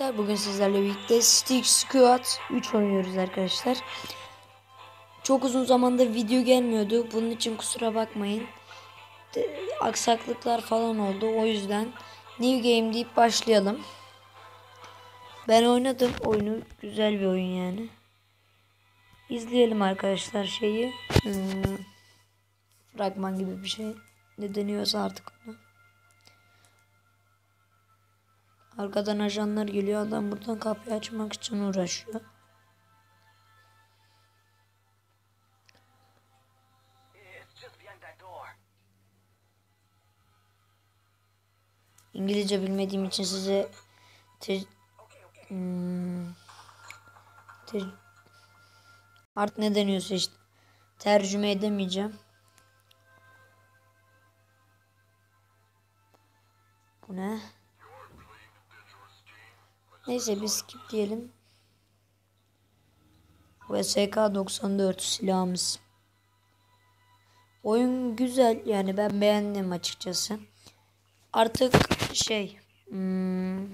Bugün sizlerle birlikte Stick Squad 3 oynuyoruz arkadaşlar. Çok uzun zamanda video gelmiyordu. Bunun için kusura bakmayın. Aksaklıklar falan oldu. O yüzden New Game deyip başlayalım. Ben oynadım oyunu. Güzel bir oyun yani. İzleyelim arkadaşlar şeyi. Hmm, fragman gibi bir şey. Ne deniyorsa artık ona. Arkadan ajanlar geliyor. Adam buradan kapıyı açmak için uğraşıyor. İngilizce bilmediğim için size te, hmm, te, art ne deniyorsa işte tercüme edemeyeceğim. Bu ne? Neyse biz skip diyelim. VSK 94 silahımız. Oyun güzel yani ben beğendim açıkçası. Artık şey hmm,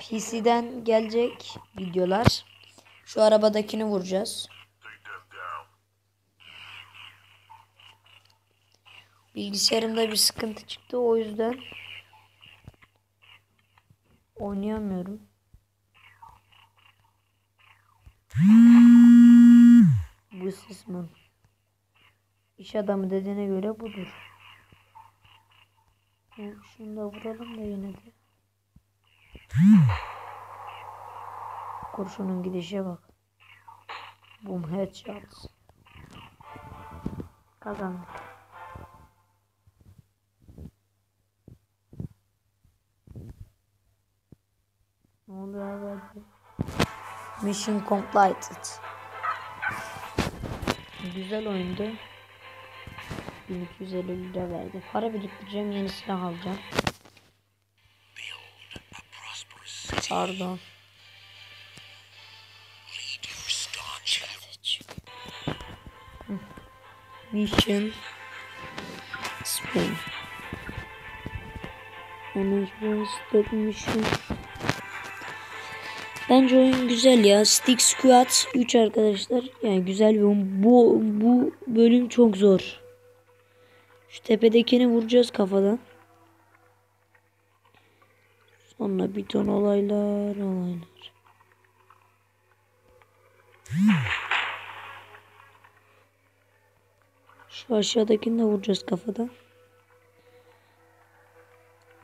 PC'den gelecek videolar. Şu arabadakini vuracağız. Bilgisayarımda bir sıkıntı çıktı o yüzden Oynayamıyorum. Bu sısmın. İş adamı dediğine göre budur. Şunu da vuralım da yine de. Kurşunun gidişe bak. Boom headshot. Kazandık. Ne oluyor abi? Mission completed. Güzel oyundu. 1250 lira verdi. Para biriktireceğim yeni silah alacağım. Pardon. Mission Spain. Management Mission Bence oyun güzel ya. Stick Squad 3 arkadaşlar. Yani güzel bir oyun. Bu, bu bölüm çok zor. Şu tepedekini vuracağız kafadan. Sonra bir ton olaylar olaylar. Şu aşağıdakini de vuracağız kafadan.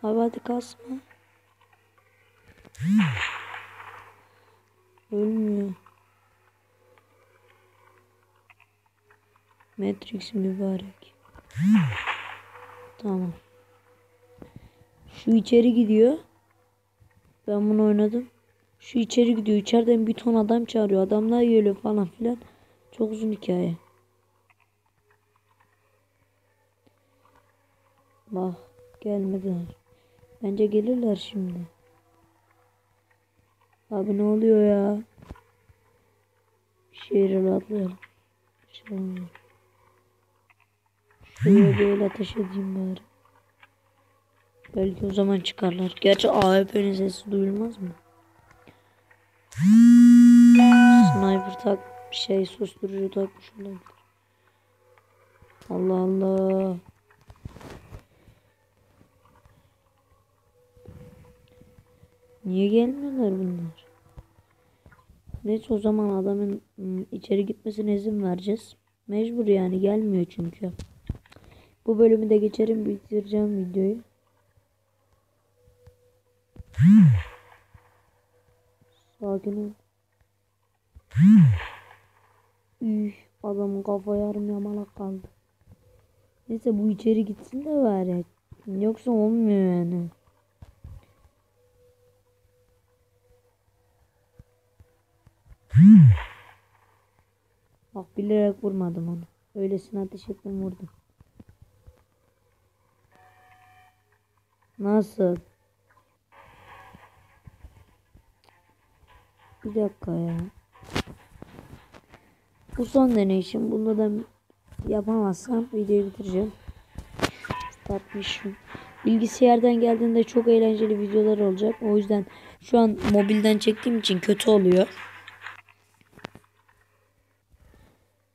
Abi hadi kasma. Ölmüyor. Matrix mübarek. Tamam. Şu içeri gidiyor. Ben bunu oynadım. Şu içeri gidiyor. İçeriden bir ton adam çağırıyor. Adamlar geliyor falan filan. Çok uzun hikaye. Bak gelmediler. Bence gelirler şimdi. Abi ne oluyor ya? Şehre atlayalım. Şöyle. Şuraya böyle ateş edeyim bari. Belki o zaman çıkarlar. Gerçi AWP'nin sesi duyulmaz mı? Sniper tak şey susturucu takmış olabilir. Allah Allah. Niye gelmiyorlar bunlar? Neyse o zaman adamın içeri gitmesine izin vereceğiz. Mecbur yani gelmiyor çünkü. Bu bölümü de geçerim bitireceğim videoyu. Sakin ol. Üh, adamın kafa yarım yamalak kaldı. Neyse bu içeri gitsin de bari. Yoksa olmuyor yani. Bak bilerek vurmadım onu. Öylesine ateş ettim vurdum. Nasıl? Bir dakika ya. Bu son deneyişim. Bunda da yapamazsam videoyu bitireceğim. Mission. Bilgisayardan geldiğinde çok eğlenceli videolar olacak. O yüzden şu an mobilden çektiğim için kötü oluyor.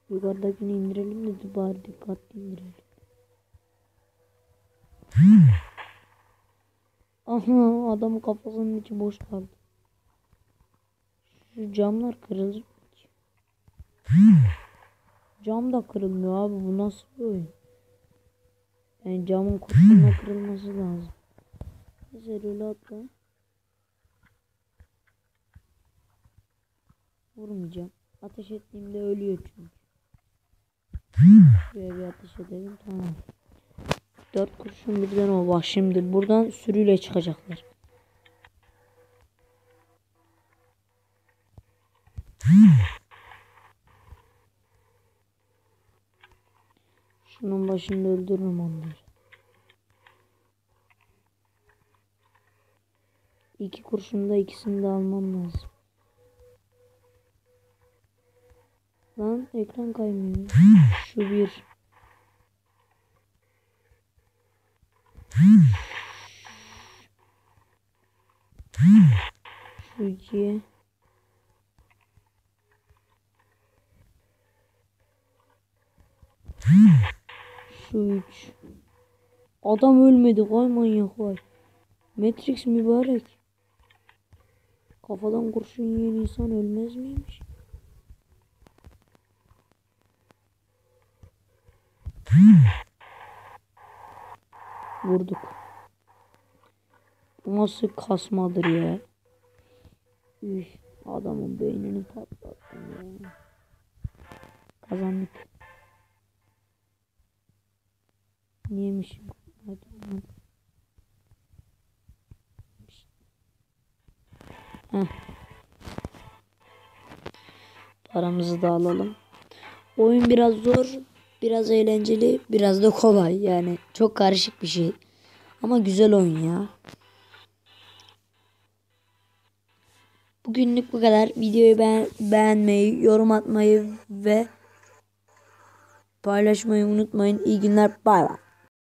Yukarıdakini indirelim de bari dikkatli indirelim. Aha adamın kafasının içi boş kaldı. Şu camlar kırılır. Cam da kırılmıyor abi bu nasıl bir oyun? Yani camın kurşunla kırılması lazım. Neyse öyle atla. Vurmayacağım. Ateş ettiğimde ölüyor çünkü. Şuraya bir ateş edelim tamam. Dört kurşun birden o bak şimdi buradan sürüyle çıkacaklar. Şunun başında öldürürüm onları. İki kurşunda ikisini de almam lazım. Lan ekran kaymıyor. Şu bir. Şu iki. Şu üç. Adam ölmedi vay manyak vay. Matrix mübarek. Kafadan kurşun yiyen insan ölmez miymiş? Vurduk. Bu nasıl kasmadır ya? Üf, adamın beynini patlattım ya. Kazandık. Niyemişim? Hadi. Heh. Paramızı da alalım. Oyun biraz zor, biraz eğlenceli, biraz da kolay. Yani çok karışık bir şey. Ama güzel oyun ya. Bugünlük bu kadar. Videoyu beğen beğenmeyi, yorum atmayı ve paylaşmayı unutmayın. İyi günler. Bay bay.